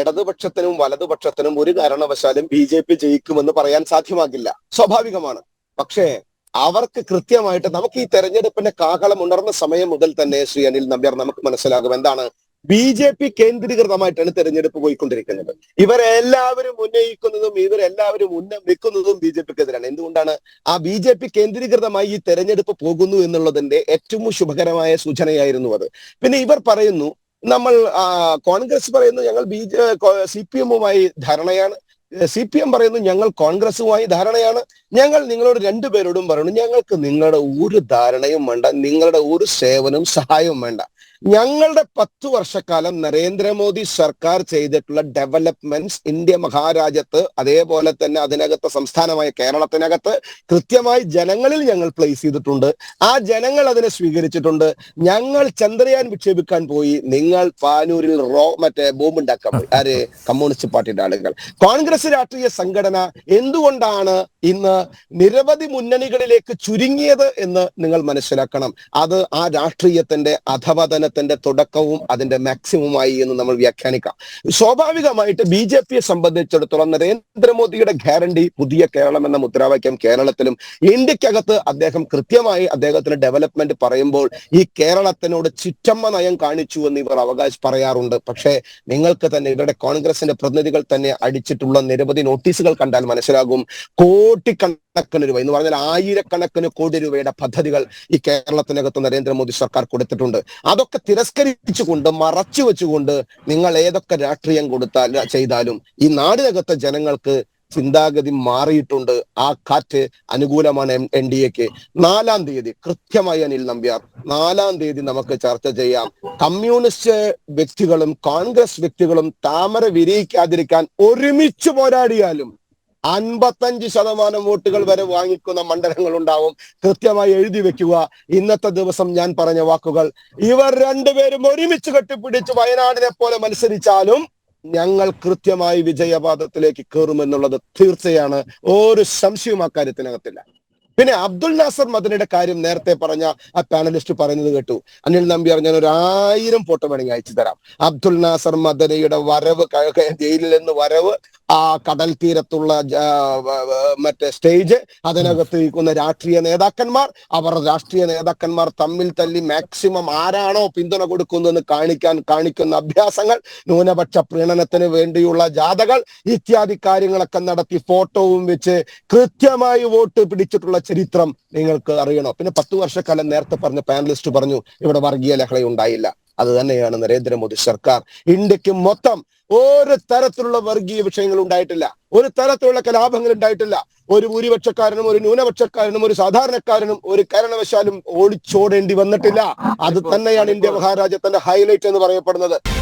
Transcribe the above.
ഇടതുപക്ഷത്തിനും വലതുപക്ഷത്തിനും ഒരു കാരണവശാലും B J P ജയിക്കുമെന്ന് പറയാൻ സാധ്യമാകില്ല. സ്വാഭാവികമാണ്. പക്ഷേ അവർക്ക് കൃത്യമായിട്ട് നമുക്ക് ഈ തെരഞ്ഞെടുപ്പിന്റെ കാഹളം ഉണർന്ന സമയം മുതൽ തന്നെ ശ്രീ അനിൽ നമ്പ്യാർ നമുക്ക് മനസ്സിലാകും എന്താണ് ബി ജെ പി കേന്ദ്രീകൃതമായിട്ടാണ് തെരഞ്ഞെടുപ്പ് പോയിക്കൊണ്ടിരിക്കുന്നത്. ഇവരെല്ലാവരും ഉന്നയിക്കുന്നതും ഇവരെല്ലാവരും ഉന്നം വെക്കുന്നതും ബി ജെ പിക്കെതിരാണ്. എന്തുകൊണ്ടാണ് ആ ബി ജെ പി കേന്ദ്രീകൃതമായി ഈ തെരഞ്ഞെടുപ്പ് പോകുന്നു എന്നുള്ളതിന്റെ ഏറ്റവും ശുഭകരമായ സൂചനയായിരുന്നു അത്. പിന്നെ ഇവർ പറയുന്നു നമ്മൾ കോൺഗ്രസ് പറയുന്നു ഞങ്ങൾ ബി ജെ സി പി എമ്മുമായി ധാരണയാണ്. സി പി എം പറയുന്നു ഞങ്ങൾ കോൺഗ്രസുമായി ധാരണയാണ്. ഞങ്ങൾ നിങ്ങളോട് രണ്ടുപേരോടും പറയുന്നു ഞങ്ങൾക്ക് നിങ്ങളുടെ ഒരു ധാരണയും വേണ്ട നിങ്ങളുടെ ഒരു സേവനവും സഹായവും വേണ്ട. ഞങ്ങളുടെ പത്ത് വർഷക്കാലം നരേന്ദ്രമോദി സർക്കാർ ചെയ്തിട്ടുള്ള ഡെവലപ്മെന്റ്സ് ഇന്ത്യ മഹാരാജ്യത്ത് അതേപോലെ തന്നെ അതിനകത്ത് സംസ്ഥാനമായ കേരളത്തിനകത്ത് കൃത്യമായി ജനങ്ങളിൽ ഞങ്ങൾ പ്ലേസ് ചെയ്തിട്ടുണ്ട്. ആ ജനങ്ങൾ അതിനെ സ്വീകരിച്ചിട്ടുണ്ട്. ഞങ്ങൾ ചന്ദ്രയാൻ വിക്ഷേപിക്കാൻ പോയി. നിങ്ങൾ പാനൂരിൽ റോ മറ്റേ ബോംബുണ്ടാക്കാൻ പോയി. ആര്? കമ്മ്യൂണിസ്റ്റ് പാർട്ടിയുടെ ആളുകൾ. കോൺഗ്രസ് രാഷ്ട്രീയ സംഘടന എന്തുകൊണ്ടാണ് ഇന്ന് നിരവധി മുന്നണികളിലേക്ക് ചുരുങ്ങിയത് എന്ന് നിങ്ങൾ മനസ്സിലാക്കണം. അത് ആ രാഷ്ട്രീയത്തിന്റെ അധപതനത്തിന്റെ തുടക്കവും അതിന്റെ മാക്സിമമായി എന്ന് നമ്മൾ വ്യാഖ്യാനിക്കാം. സ്വാഭാവികമായിട്ട് ബി ജെ പിയെ സംബന്ധിച്ചിടത്തോളം നരേന്ദ്രമോദിയുടെ ഗ്യാരണ്ടി പുതിയ കേരളം എന്ന മുദ്രാവാക്യം കേരളത്തിലും ഇന്ത്യക്കകത്ത് അദ്ദേഹം കൃത്യമായി അദ്ദേഹത്തിന് ഡെവലപ്മെന്റ് പറയുമ്പോൾ ഈ കേരളത്തിനോട് ചിറ്റമ്മ നയം കാണിച്ചു എന്ന് ഇവർ അവകാശം പറയാറുണ്ട്. പക്ഷേ നിങ്ങൾക്ക് തന്നെ ഇവരുടെ കോൺഗ്രസിന്റെ പ്രതിനിധികൾ തന്നെ അടിച്ചിട്ടുള്ള നിരവധി നോട്ടീസുകൾ കണ്ടാൽ മനസ്സിലാകും. കോടിക്കണക്കിന് രൂപ. എന്ന് പറഞ്ഞാൽ ആയിരക്കണക്കിന് കോടി രൂപയുടെ പദ്ധതികൾ ഈ കേരളത്തിനകത്ത് നരേന്ദ്രമോദി സർക്കാർ കൊടുത്തിട്ടുണ്ട്. അതൊക്കെ തിരസ്കരിച്ചുകൊണ്ട് മറച്ചു വെച്ചുകൊണ്ട് നിങ്ങൾ ഏതൊക്കെ രാഷ്ട്രീയം കൊടുത്താൽ ചെയ്താലും ഈ നാടിനകത്തെ ജനങ്ങൾക്ക് ചിന്താഗതി മാറിയിട്ടുണ്ട്. ആ കാറ്റ് അനുകൂലമാണ് എൻ ഡി എക്ക്. നാലാം തീയതി കൃത്യമായി അനിൽ നമ്പ്യാർ നാലാം തീയതി നമുക്ക് ചർച്ച ചെയ്യാം. കമ്മ്യൂണിസ്റ്റ് വ്യക്തികളും കോൺഗ്രസ് വ്യക്തികളും താമര വിരിയിക്കാതിരിക്കാൻ ഒരുമിച്ച് പോരാടിയാലും അൻപത്തഞ്ച് ശതമാനം വോട്ടുകൾ വരെ വാങ്ങിക്കുന്ന മണ്ഡലങ്ങൾ ഉണ്ടാവും കൃത്യമായി എഴുതി വെക്കുക. ഇന്നത്തെ ദിവസം ഞാൻ പറഞ്ഞ വാക്കുകൾ. ഇവർ രണ്ടുപേരും ഒരുമിച്ച് കെട്ടിപ്പിടിച്ച് വയനാടിനെ പോലെ മത്സരിച്ചാലും ഞങ്ങൾ കൃത്യമായി വിജയപാദത്തിലേക്ക് കയറുമെന്നുള്ളത് തീർച്ചയാണ്. ഒരു സംശയവും അക്കാര്യത്തിനകത്തില്ല പിന്നെ അബ്ദുൾ നാസർ മദനിയുടെ കാര്യം നേരത്തെ പറഞ്ഞ ആ പാനലിസ്റ്റ് പറയുന്നത് കേട്ടു. അനിൽ നമ്പ്യാർ ഞാൻ ഒരു ആയിരം ഫോട്ടോ വേണമെങ്കിൽ അയച്ചു തരാം. അബ്ദുൽ നാസർ മദനിയുടെ വരവ് ജയിലിൽ നിന്ന് വരവ് ആ കടൽ തീരത്തുള്ള മറ്റേ സ്റ്റേജ് അതിനകത്ത് ഇരിക്കുന്ന രാഷ്ട്രീയ നേതാക്കന്മാർ അവർ രാഷ്ട്രീയ നേതാക്കന്മാർ തമ്മിൽ തല്ലി മാക്സിമം ആരാണോ പിന്തുണ കൊടുക്കുന്നതെന്ന് കാണിക്കാൻ കാണിക്കുന്ന അഭ്യാസങ്ങൾ ന്യൂനപക്ഷ പ്രീണനത്തിന് വേണ്ടിയുള്ള ജാഥകൾ ഇത്യാദി കാര്യങ്ങളൊക്കെ നടത്തി ഫോട്ടോവും വെച്ച് കൃത്യമായി വോട്ട് പിടിച്ചിട്ടുള്ള ചരിത്രം നിങ്ങൾക്ക് അറിയണോ? പിന്നെ പത്ത് വർഷക്കാലം നേരത്തെ പറഞ്ഞ പാനലിസ്റ്റ് പറഞ്ഞു ഇവിടെ വർഗീയ ലഹള ഉണ്ടായില്ല അത് തന്നെയാണ് നരേന്ദ്രമോദി സർക്കാർ. ഇന്ത്യയ്ക്ക് മൊത്തം ഒരു തരത്തിലുള്ള വർഗീയ വിഷയങ്ങൾ ഉണ്ടായിട്ടില്ല. ഒരു തരത്തിലുള്ള കലാപങ്ങൾ ഉണ്ടായിട്ടില്ല. ഒരു ഭൂരിപക്ഷക്കാരനും ഒരു ന്യൂനപക്ഷക്കാരനും ഒരു സാധാരണക്കാരനും ഒരു കാരണവശാലും ഓടിച്ചോടേണ്ടി വന്നിട്ടില്ല. അത് തന്നെയാണ് ഇന്ത്യ മഹാരാജ്യത്തിന്റെ ഹൈലൈറ്റ് എന്ന് പറയപ്പെടുന്നത്.